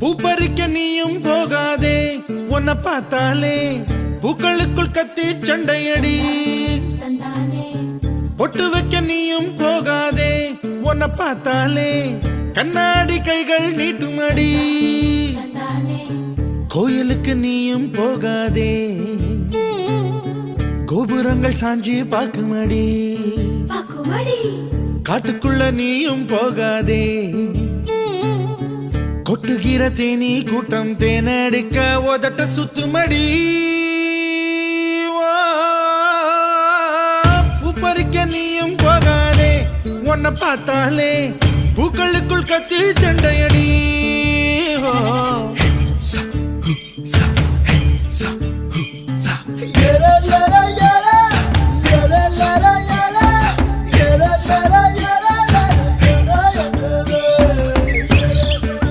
பூப்பறிக்க நீயும் போகாதே உன்னை பார்த்தாலே பூக்களுக்குள் கத்தி சண்டையடி. பொட்டு வைக்க நீயும் போகாதே உன்னை பார்த்தாலே கண்ணாடி கைகள் நீட்டுமடி. கோயிலுக்கு நீயும் போகாதே கோபுரங்கள் சாஞ்சி பாக்குமடி காட்டுக்குள்ள நீயும் போகாதே. கொட்டுகிற தேனி கூட்டம் தேனடிக்க உதட்ட சுத்துமடி. வா, பறிக்க நீயும் போகாதே உன்னை பார்த்தாலே பூக்களுக்குள் கத்தி